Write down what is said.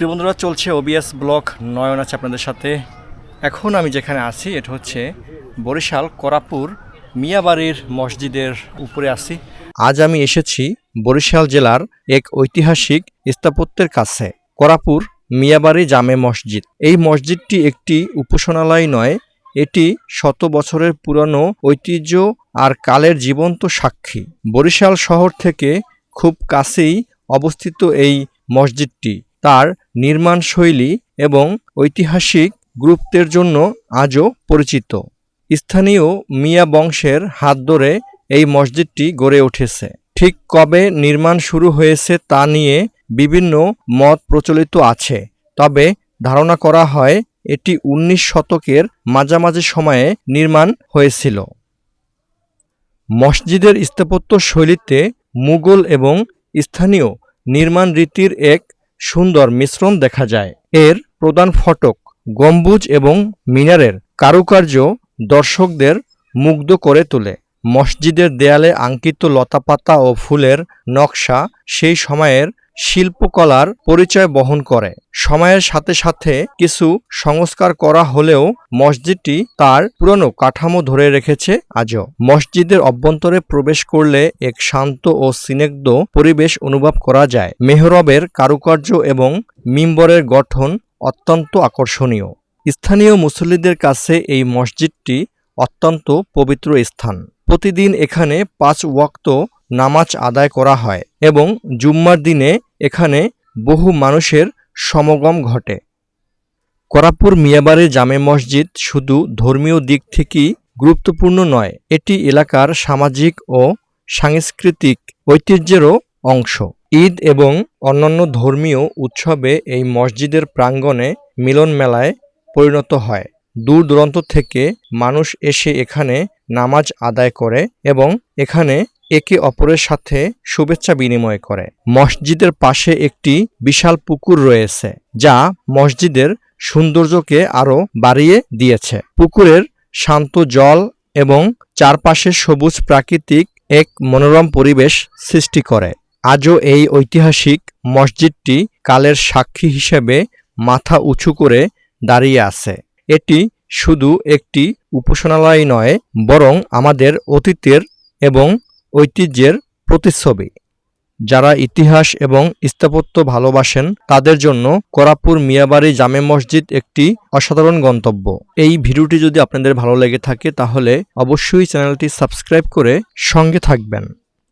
প্রিয় বন্ধুরা, চলছে ওবিএস ব্লক নয়ন আছে আপনাদের সাথে। এখন আমি যেখানে আছি, এটা হচ্ছে বরিশাল, করাপুর, মিয়াবাড়ির মসজিদের উপরে আছি। আজ আমি এসেছি বরিশাল জেলার এক ঐতিহাসিক স্থাপত্যের কাছে, করাপুর মিয়াবাড়ি জামে মসজিদ। এই মসজিদটি একটি উপাসনালয় নয়, এটি শত বছরের পুরনো ঐতিহ্য আর কালের জীবন্ত সাক্ষী। বরিশাল শহর থেকে খুব কাছেই অবস্থিত এই মসজিদটি। তার নির্মাণ শৈলী এবং ঐতিহাসিক গুরুত্বের জন্য আজও পরিচিত। স্থানীয় মিয়া বংশের হাত ধরে এই মসজিদটি গড়ে উঠেছে। ঠিক কবে নির্মাণ শুরু হয়েছে তা নিয়ে বিভিন্ন মত প্রচলিত আছে, তবে ধারণা করা হয় এটি উনিশ শতকের মাঝামাঝি সময়ে নির্মাণ হয়েছিল। মসজিদের স্থাপত্য শৈলীতে মুঘল এবং স্থানীয় নির্মাণ রীতির এক সুন্দর মিশ্রণ দেখা যায়। এর প্রধান ফটক গম্বুজ এবং মিনারের কারুকার্য দর্শকদের মুগ্ধ করে তোলে। মসজিদের দেয়ালে আঙ্কিত লতাপাতা ও ফুলের নকশা সেই সময়ের শিল্পকলার পরিচয় বহন করে। সময়ের সাথে সাথে কিছু সংস্কার করা হলেও মসজিদটি তার পুরনো কাঠামো ধরে রেখেছে আজও। মসজিদের অভ্যন্তরে প্রবেশ করলে এক শান্ত ও স্নিগ্ধ পরিবেশ অনুভব করা যায়। মেহরবের কারুকার্য এবং মিম্বরের গঠন অত্যন্ত আকর্ষণীয়। স্থানীয় মুসল্লিদের কাছে এই মসজিদটি অত্যন্ত পবিত্র স্থান। প্রতিদিন এখানে পাঁচ ওয়াক্ত নামাজ আদায় করা হয় এবং জুম্মার দিনে এখানে বহু মানুষের সমাগম ঘটে। করাপুর মিয়াবারে জামে মসজিদ শুধু ধর্মীয় দিক থেকেই গুরুত্বপূর্ণ নয়, এটি এলাকার সামাজিক ও সাংস্কৃতিক ঐতিহ্যেরও অংশ। ঈদ এবং অন্যান্য ধর্মীয় উৎসবে এই মসজিদের প্রাঙ্গণে মিলন মেলায় পরিণত হয়। দূর দূরান্ত থেকে মানুষ এসে এখানে নামাজ আদায় করে এবং এখানে একে অপরের সাথে শুভেচ্ছা বিনিময় করে। মসজিদের পাশে একটি বিশাল পুকুর রয়েছে, যা মসজিদের সৌন্দর্যকে আরও বাড়িয়ে দিয়েছে। পুকুরের শান্ত জল এবং চারপাশের সবুজ প্রাকৃতিক এক মনোরম পরিবেশ সৃষ্টি করে। আজও এই ঐতিহাসিক মসজিদটি কালের সাক্ষী হিসেবে মাথা উঁচু করে দাঁড়িয়ে আছে। এটি শুধু একটি উপাসনালয় নয়, বরং আমাদের অতীতের এবং ঐতিহ্যের প্রতিচ্ছবি। যারা ইতিহাস এবং স্থাপত্য ভালোবাসেন, তাদের জন্য করাপুর মিয়াবাড়ি জামে মসজিদ একটি অসাধারণ গন্তব্য। এই ভিডিওটি যদি আপনাদের ভালো লেগে থাকে, তাহলে অবশ্যই চ্যানেলটি সাবস্ক্রাইব করে সঙ্গে থাকবেন।